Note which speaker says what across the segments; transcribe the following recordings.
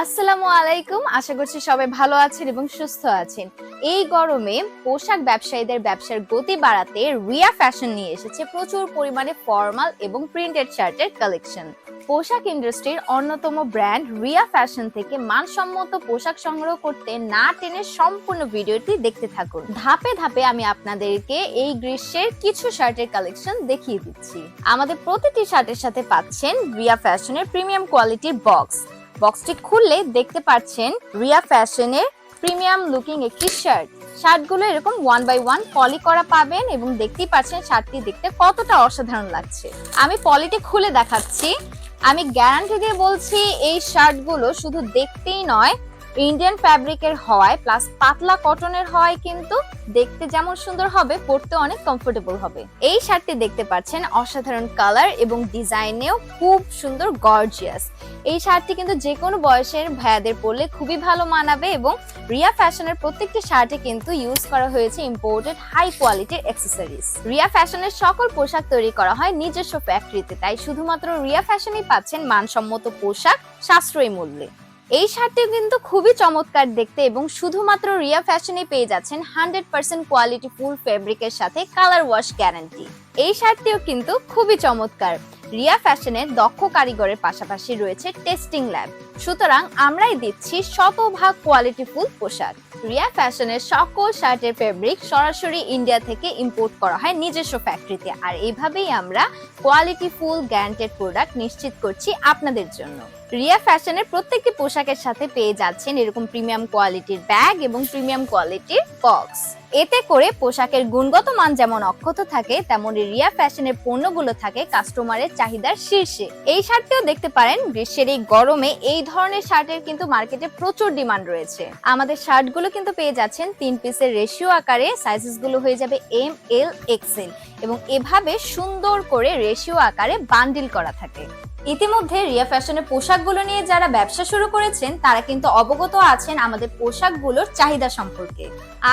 Speaker 1: আসসালামু আলাইকুম। আশা করছি সবাই ভালো আছেন এবং সুস্থ আছেন। এই গরমে পোশাক ব্যবসায়ীদের ব্যবসার গতি বাড়াতে রিয়া ফ্যাশন নিয়ে এসেছে প্রচুর পরিমাণে ফর্মাল এবং প্রিন্টেড শার্টের কালেকশন। পোশাক ইন্ডাস্ট্রির অন্যতম ব্র্যান্ড রিয়া ফ্যাশন থেকে মানসম্মত পোশাক সংগ্রহ করতে না টেনে সম্পূর্ণ ভিডিওটি দেখতে থাকুন। ধাপে ধাপে আমি আপনাদেরকে এই গ্রীষ্মের কিছু শার্টের কালেকশন দেখিয়ে দিচ্ছি। আমাদের প্রতিটি শার্টের সাথে পাচ্ছেন রিয়া ফ্যাশনের প্রিমিয়াম কোয়ালিটির বক্স। বক্সটি খুললে দেখতে পাচ্ছেন রিয়া ফ্যাশনের প্রিমিয়াম লুকিং একটি শার্ট। শার্টগুলো এরকম ওয়ান বাই ওয়ান পলি করা পাবেন এবং দেখতেই পাচ্ছেন শার্টটি দেখতে কতটা অসাধারণ লাগছে। আমি পলিটি খুলে দেখাচ্ছি। আমি গ্যারান্টি দিয়ে বলছি, এই শার্টগুলো শুধু দেখতেই নয় ইন্ডিয়ান ফ্যাব্রিকের হওয়ায় প্লাস পাতলা কটনের হওয়ায় কিন্তু দেখতে যেমন সুন্দর হবে পরতে অনেক কমফোর্টেবল হবে। এই শার্টটি দেখতে পাচ্ছেন, অসাধারণ কালার এবং ডিজাইনেও খুব সুন্দর গর্জিয়াস এই শার্টটি কিন্তু যে কোনো বয়সের ভাইয়াদের পরলে খুবই ভালো মানাবে এবং রিয়া ফ্যাশনের প্রত্যেকটি শার্টে কিন্তু ইউজ করা হয়েছে ইম্পোর্টেড হাই কোয়ালিটির অ্যাক্সেসরিজ রিয়া ফ্যাশনের সকল পোশাক তৈরি করা হয় নিজস্ব ফ্যাক্টরিতে তাই শুধুমাত্র রিয়া ফ্যাশনই পাচ্ছেন মানসম্মত পোশাক সাশ্রয়ী মূল্যে। এই শার্টটি কিন্তু খুবই চমৎকার দেখতে এবং শুধুমাত্র রিয়া ফ্যাশনে পেয়ে যাচ্ছেন হান্ড্রেড পার্সেন্ট কোয়ালিটি ফুল ফেব্রিকের সাথে কালার ওয়াশ গ্যারান্টি। এই শার্টটিও কিন্তু খুবই চমৎকার। রিয়া ফ্যাশনের দক্ষ কারিগরের পাশাপাশি রয়েছে টেস্টিং ল্যাব। সুতরাং আমরাই দিচ্ছি শতভাগ কোয়ালিটি ফুল পোশাক। রিয়া ফ্যাশনের সকল শার্টের ফেব্রিক সরাসরি ইন্ডিয়া থেকে ইম্পোর্ট করা হয় নিজস্ব ফ্যাক্টরিতে। আর এইভাবেই আমরা কোয়ালিটি ফুল গ্যারান্টেড প্রোডাক্ট নিশ্চিত করছি আপনাদের জন্য। রিয়া ফ্যাশনের প্রত্যেকটি পোশাকের সাথে পেয়ে যাচ্ছেন এরকম প্রিমিয়াম কোয়ালিটির ব্যাগ এবং প্রিমিয়াম কোয়ালিটির বক্স। এতে করে পোশাকের গুণগত মান যেমন অক্ষত থাকে, তেমন রিয়া ফ্যাশনের পণ্যগুলো থাকে কাস্টমারের চাহিদার শীর্ষে। এই শার্টটিও দেখতে পারেন, গ্রীষ্মের এই গরমে এই ধরনের শার্টের কিন্তু মার্কেটে প্রচুর ডিমান্ড রয়েছে। আমাদের শার্টগুলো কিন্তু পেয়ে যাচ্ছেন তিন পিসের রেশিও আকারে সাইজেসগুলো হয়ে যাবে এম, এল এক্সেল এবং এভাবে সুন্দর করে রেশিও আকারে বান্ডিল করা থাকে। ইতিমধ্যে রিয়া ফ্যাশনের পোশাকগুলো নিয়ে যারা ব্যবসা শুরু করেছেন, তারা কিন্তু অবগত আছেন আমাদের পোশাকগুলোর চাহিদা সম্পর্কে।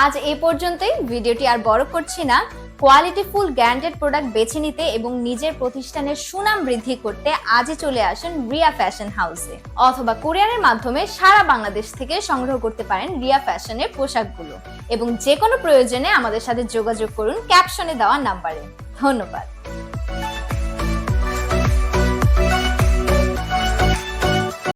Speaker 1: আজ এ পর্যন্তই। ভিডিওটি আর বড় করছি না। কোয়ালিটি ফুল গ্যারান্টেড প্রোডাক্ট বেছে নিতে এবং নিজের প্রতিষ্ঠানের সুনাম বৃদ্ধি করতে আজই চলে আসুন রিয়া ফ্যাশন হাউসে অথবা কুরিয়ারের মাধ্যমে সারা বাংলাদেশ থেকে সংগ্রহ করতে পারেন রিয়া ফ্যাশনের পোশাকগুলো। এবং যে কোনো প্রয়োজনে আমাদের সাথে যোগাযোগ করুন ক্যাপশনে দেওয়া নাম্বারে। ধন্যবাদ।